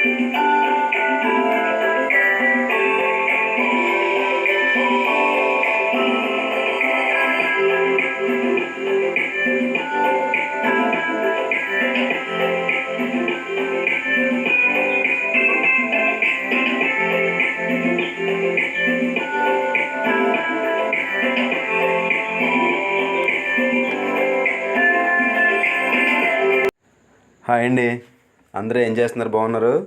Hi అండి అందరూ ఏం చేస్తున్నారు? బాగున్నారు?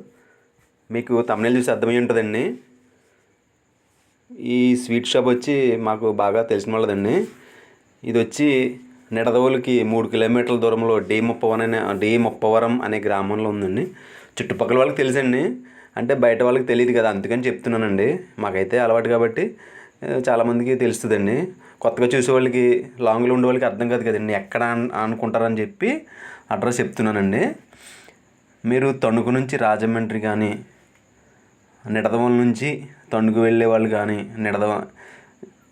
మీకు తమిళ చూసి అర్థమై ఉంటుందండి. ఈ స్వీట్ షాప్ వచ్చి మాకు బాగా తెలిసిన వాళ్ళదండి. ఇది వచ్చి నిడదవులకి మూడు కిలోమీటర్ల దూరంలో డి ముప్పవరం అనే డి ముప్పవరం అనే గ్రామంలో ఉందండి. చుట్టుపక్కల వాళ్ళకి తెలుసండి. అంటే బయట వాళ్ళకి తెలియదు కదా అందుకని చెప్తున్నానండి. మాకైతే అలవాటు కాబట్టి చాలామందికి తెలుస్తుందండి. కొత్తగా చూసే వాళ్ళకి లాంగ్లో ఉండే వాళ్ళకి అర్థం కాదు కదండి. ఎక్కడ అనుకుంటారని చెప్పి అడ్రస్ చెప్తున్నానండి. మీరు తణుకు నుంచి రాజమండ్రి కానీ నిడదవోలు నుంచి తణుకు వెళ్ళే వాళ్ళు కానీ నిడదవ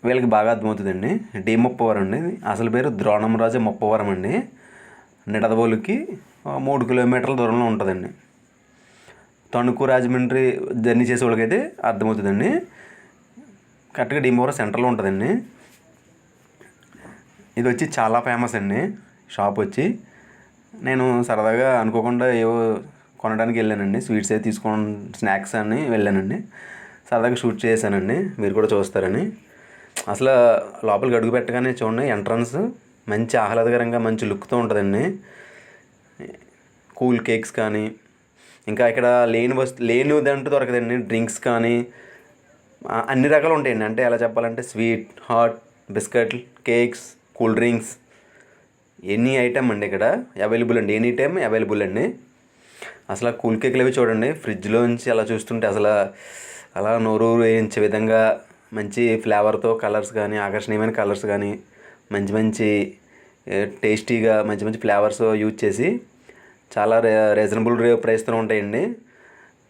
వీళ్ళకి బాగా అర్థమవుతుందండి. డి ముప్పవరం అండి. అసలు పేరు ద్రోణంరాజు ముప్పవరం అండి. నిడదవోలుకి మూడు కిలోమీటర్ల దూరంలో ఉంటుందండి. తణుకు రాజమండ్రి జర్నీ చేసే వాళ్ళకైతే అర్థమవుతుందండి. కరెక్ట్గా డిమోరా సెంటర్లో ఉంటుందండి. ఇది వచ్చి చాలా ఫేమస్ అండి. షాప్ వచ్చి. నేను సరదాగా అనుకోకుండా ఏవో కొనడానికి వెళ్ళానండి. స్వీట్స్ అయితే తీసుకొని స్నాక్స్ అని వెళ్ళానండి. సరదాగా షూట్ చేశానండి. మీరు కూడా చూస్తారని. అసలు లోపలికి అడుగు పెట్టగానే చూడండి ఎంట్రన్స్ మంచి ఆహ్లాదకరంగా మంచి లుక్తో ఉంటుందండి. కూల్ కేక్స్ కానీ ఇంకా ఇక్కడ లేని వస్తు లేనిదంటూ దొరకదండి. డ్రింక్స్ కానీ అన్ని రకాలు ఉంటాయండి. అంటే ఎలా చెప్పాలంటే స్వీట్ హాట్ బిస్కెట్లు cakes cool drinks any item అండి ఇక్కడ. అవైలబుల్ అండి. ఎనీ టైం అవైలబుల్ అండి. అసలు ఆ కూల్ కేక్లు అవి చూడండి. ఫ్రిడ్జ్లోంచి అలా చూస్తుంటే అసలు అలా నోరు వేయించే విధంగా మంచి ఫ్లేవర్తో కలర్స్ కానీ ఆకర్షణీయమైన కలర్స్ కానీ మంచి మంచి టేస్టీగా మంచి మంచి ఫ్లేవర్స్ యూజ్ చేసి చాలా రే రీజనబుల్ ప్రైస్తో ఉంటాయండి.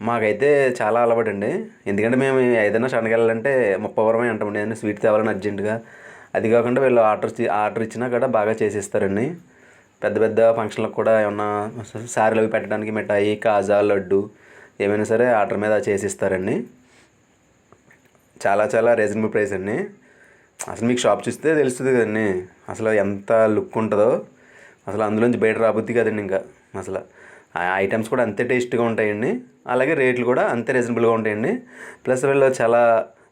మాకైతే చాలా అలవాటు అండి ఎందుకంటే మేము ఏదైనా సడన్గా వెళ్ళాలంటే ముప్పవరమే అంటామండి. ఏదైనా స్వీట్ తేవాలని అర్జెంటుగా అది కాకుండా వీళ్ళు ఆర్డర్ ఆర్డర్ ఇచ్చినా కూడా బాగా చేసిస్తారండి. పెద్ద పెద్ద ఫంక్షన్లకు కూడా ఏమన్నా సారీలు అవి పెట్టడానికి మిఠాయి కాజా లడ్డు ఏమైనా సరే ఆర్డర్ మీద చేసిస్తారండి. చాలా చాలా రీజనబుల్ ప్రైస్ అండి. అసలు మీకు షాప్ చూస్తే తెలుస్తుంది కదండి. అసలు ఎంత లుక్ ఉంటుందో. అసలు అందులోంచి బయట రాబుద్ది కదండి ఇంకా అసలు. ఆ ఐటమ్స్ కూడా అంతే టేస్ట్గా ఉంటాయండి. అలాగే రేట్లు కూడా అంతే రీజనబుల్గా ఉంటాయండి. ప్లస్ వీళ్ళు చాలా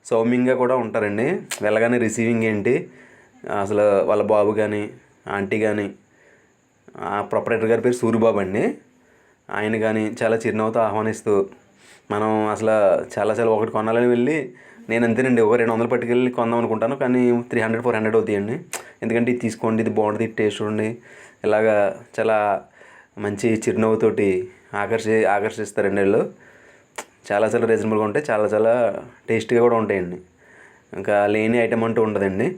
సౌమ్యంగా కూడా ఉంటారండి. వెళ్ళగానే రిసీవింగ్ ఏంటి? అసలు వాళ్ళ బాబు కానీ ఆంటీ కానీ ఆ ప్రొపరేటర్ గారి పేరు సూరిబాబు అండి. ఆయన కానీ చాలా చిరునవ్వుతో ఆహ్వానిస్తూ మనం అసలు చాలా చాలా ఒకటి కొనాలని వెళ్ళి నేను అంతేనండి ఒక రెండు వందలు పట్టుకెళ్ళి కొందాం అనుకుంటాను. కానీ త్రీ హండ్రెడ్ ఫోర్ హండ్రెడ్ అవుతాయండి ఎందుకంటే ఇది తీసుకోండి ఇది బాగుంటుంది ఇది టేస్ట్ చూడండి. ఇలాగా చాలా మంచి చిరునవ్వుతోటి ఆకర్షి ఆకర్షిస్తారండి వీళ్ళు. చాలా చాలా రీజనబుల్గా ఉంటాయి చాలా చాలా టేస్టీగా కూడా ఉంటాయండి. ఇంకా లేని ఐటెం అంటూ ఉండదండి.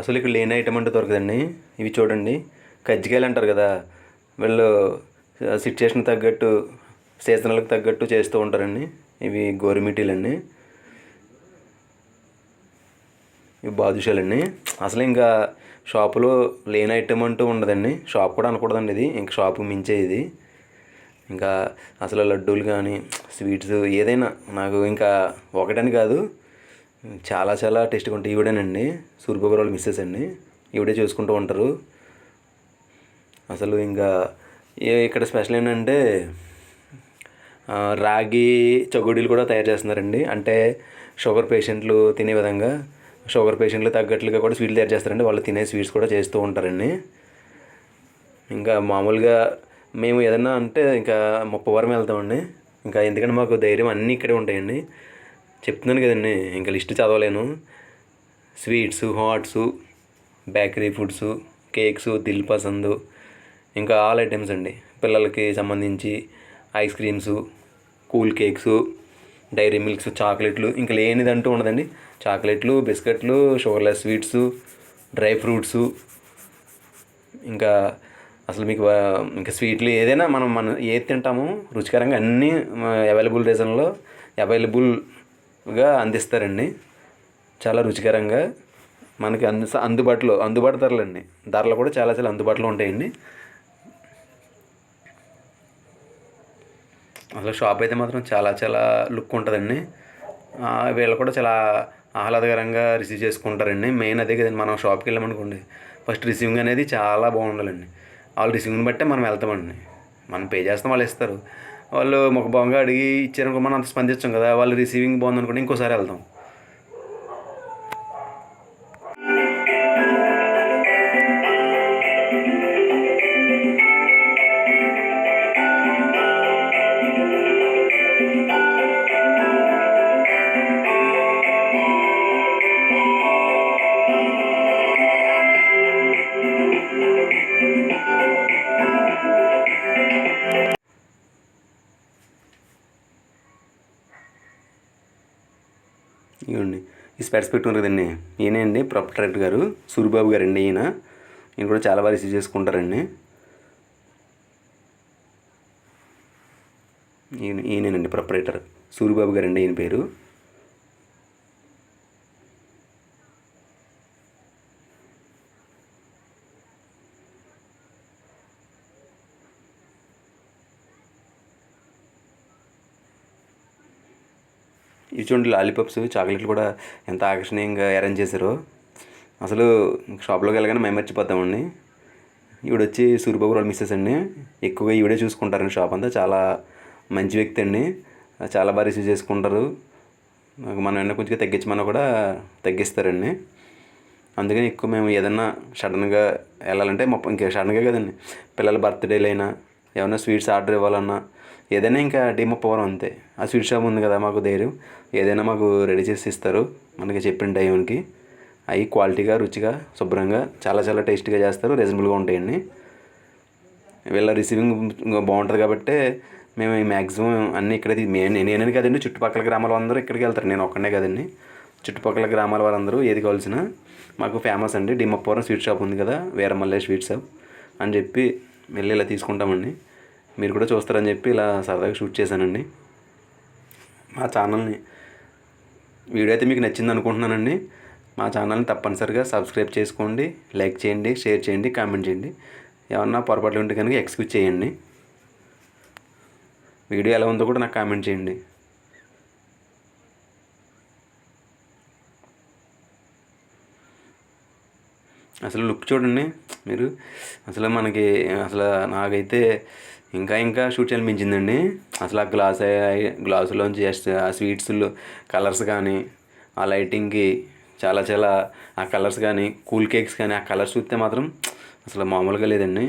అసలు ఇక్కడ లేని ఐటమ్ అంటే దొరకదండి. ఇవి చూడండి. కజ్జికాయలు అంటారు కదా వీళ్ళు సిచ్యుయేషన్ తగ్గట్టు సీజనల్కి తగ్గట్టు చేస్తూ ఉంటారండి. ఇవి గోరుమిటీలు ఇవి బాదుషాలండి. అసలు ఇంకా షాపులో లేని ఐటమ్ అంటూ ఉండదండి. షాప్ కూడా అనకూడదండి ఇది. ఇంకా షాపు మించే ఇది. ఇంకా అసలు లడ్డూలు కానీ స్వీట్స్ ఏదైనా నాకు ఇంకా ఒకటని కాదు. చాలా చాలా టేస్ట్గా ఉంటాయి. ఈవిడేనండి. సూర్యబాబు వాళ్ళ మిస్సెస్ అండి. ఈవిడే చూసుకుంటూ ఉంటారు. అసలు ఇంకా ఏ- ఇక్కడ స్పెషల్ ఏంటంటే రాగి చకోడీలు కూడా తయారు చేస్తున్నారండి. అంటే షుగర్ పేషెంట్లు తినే విధంగా షుగర్ పేషెంట్లు తగ్గట్లుగా కూడా స్వీట్లు తయారు చేస్తారండి. వాళ్ళు తినే స్వీట్స్ కూడా చేస్తూ ఉంటారండి. ఇంకా మామూలుగా మేము ఏదన్నా అంటే ఇంకా ముప్పవరం వెళ్తామండి. ఇంకా ఎందుకంటే మాకు ధైర్యం అన్నీ ఇక్కడే ఉంటాయండి. చెప్తున్నాను కదండి ఇంకా list చదవలేను. Sweets hots bakery foods cakes dil pasand ఇంకా ఆల్ ఐటమ్స్ అండి. పిల్లలకి సంబంధించి ice creams cool cakes dairy milks చాక్లెట్లు ఇంకా లేనిదంటూ ఉండదండి. చాక్లెట్లు బిస్కెట్లు షుగర్లెస్ స్వీట్స్ డ్రై ఫ్రూట్స్ ఇంకా అసలు మీకు ఇంకా స్వీట్లు ఏదైనా మనం మనం ఏది తింటామో రుచికరంగా అన్నీ అవైలబుల్ రీజన్లో అవైలబుల్ గా అందిస్తారండి. చాలా రుచికరంగా మనకి అందు అందుబాటులో అందుబాటు ధరలు అండి ధరలు కూడా చాలా చాలా అందుబాటులో ఉంటాయండి. అసలు షాప్ అయితే మాత్రం చాలా చాలా లుక్ ఉంటుందండి. వీళ్ళు కూడా చాలా ఆహ్లాదకరంగా రిసీవ్ చేసుకుంటారండి. మెయిన్ అదే కదండి మనం షాప్కి వెళ్ళామనుకోండి ఫస్ట్ రిసీవింగ్ అనేది చాలా బాగుండాలండి. వాళ్ళు రిసీవింగ్ని బట్టే మనం వెళ్తామండి. మనం పే చేస్తాం వాళ్ళు ఇస్తారు. వాళ్ళు ఒక బొంగ అడిగి ఇచ్చారనుకో మనం అంత స్పందించాం కదా వాళ్ళు రిసీవింగ్ బాగుందనుకోండి ఇంకోసారి వెళ్తాం స్పెట్స్ పెట్టుకున్నారు కదండి ఈయనే అండి ప్రొపరేటర్ గారు. సూరిబాబు గారు అండి ఈయన. ఈయన కూడా చాలా బాగా రిసీవ్ చేసుకుంటారండి. ఈయన ఈయనేనండి ప్రొపరేటర్ సూరిబాబు గారు అండి ఈయన పేరు. చూడండి లాలీపాప్స్ చాక్లెట్లు కూడా ఎంత ఆకర్షణీయంగా అరేంజ్ చేశారో. అసలు షాప్లోకి వెళ్ళగానే మేము మర్చిపోతామండి ఈవిడ వచ్చి సూర్యబాబు రోడ్ మిస్సెస్ అండి. ఎక్కువగా ఈవిడే చూసుకుంటారండి షాప్ అంతా. చాలా మంచి వ్యక్తి అండి. చాలా బాగా రిసీవ్ చేసుకుంటారు. మనం ఏమైనా కొంచెం తగ్గించమన్నా కూడా తగ్గిస్తారండి. అందుకని ఎక్కువ మేము ఏదన్నా సడన్గా వెళ్ళాలంటే మొత్తం ఇంకా సడన్గా కదండి. పిల్లల బర్త్డేలు అయినా ఏమైనా స్వీట్స్ ఆర్డర్ ఇవ్వాలన్నా ఏదైనా ఇంకా డి ముప్పవరం అంతే. ఆ స్వీట్ షాప్ ఉంది కదా మాకు ధైర్యం ఏదైనా మాకు రెడీ చేసి ఇస్తారు. మనకి చెప్పిన టైంకి. అవి క్వాలిటీగా రుచిగా శుభ్రంగా చాలా చాలా టేస్టీగా చేస్తారు. రీజనబుల్గా ఉంటాయండి. వీళ్ళ రిసీవింగ్ బాగుంటుంది కాబట్టి మేము మ్యాక్సిమం అన్నీ ఇక్కడ నేనే కదండి చుట్టుపక్కల గ్రామాల అందరూ ఇక్కడికి వెళ్తారు. నేను ఒక్కనే కదండి. చుట్టుపక్కల గ్రామాల వారందరూ ఏది కావాల్సిన మాకు ఫేమస్ అండి. డిమ్మప్పవరం స్వీట్ షాప్ ఉంది కదా వీరమల్లె స్వీట్ షాప్ అని చెప్పి వెళ్ళి ఇలా తీసుకుంటామండి. మీరు కూడా చూస్తారని చెప్పి ఇలా సరదాగా షూట్ చేశానండి. మా ఛానల్ని వీడియో అయితే మీకు నచ్చింది అనుకుంటున్నానండి. మా ఛానల్ని తప్పనిసరిగా సబ్స్క్రైబ్ చేసుకోండి లైక్ చేయండి షేర్ చేయండి కామెంట్ చేయండి. ఏమన్నా పొరపాట్లు ఉంటే కనుక ఎక్స్క్యూజ్ చేయండి. వీడియో ఎలా ఉందో కూడా నాకు కామెంట్ చేయండి. అసలు లుక్ చూడండి మీరు. అసలు మనకి అసలు నాకైతే ఇంకా ఇంకా షూట్ చేయాలనిపించిందండి అసలు ఆ గ్లాస్ గ్లాసులోంచి జస్ట్ ఆ స్వీట్స్లో కలర్స్ కానీ ఆ లైటింగ్కి చాలా చాలా ఆ కలర్స్ కానీ కూల్ కేక్స్ కానీ ఆ కలర్స్ చూస్తే మాత్రం అసలు మామూలుగా లేదండి.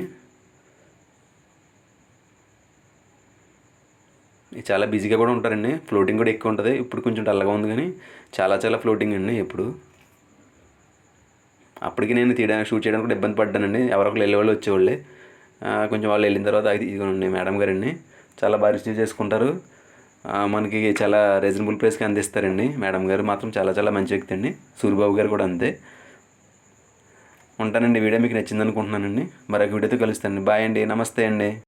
చాలా బిజీగా కూడా ఉంటారండి. ఫ్లోటింగ్ కూడా ఎక్కువ ఉంటుంది. ఇప్పుడు కొంచెం డల్గా ఉంది కానీ చాలా చాలా ఫ్లోటింగ్ అండి ఎప్పుడు. అప్పటికి నేను తీయడానికి షూట్ చేయడానికి కూడా ఇబ్బంది పడ్డానండి. ఎవరో ఒకరు వెళ్ళే వాళ్ళు వచ్చేవాళ్ళే. కొంచెం వాళ్ళు వెళ్ళిన తర్వాత అది ఇదిగోండి మేడం గారండి. చాలా బాగా రిసీవ్ చేసుకుంటారు. మనకి చాలా రీజనబుల్ ప్రైస్కి అందిస్తారండి. మేడం గారు మాత్రం చాలా చాలా మంచి వ్యక్తి అండి. సూర్యబాబు గారు కూడా అంతే. ఉంటానండి వీడియో మీకు నచ్చింది అనుకుంటున్నానండి. మరొక వీడియోతో కలుస్తానండి. బాయ్ అండి నమస్తే అండి.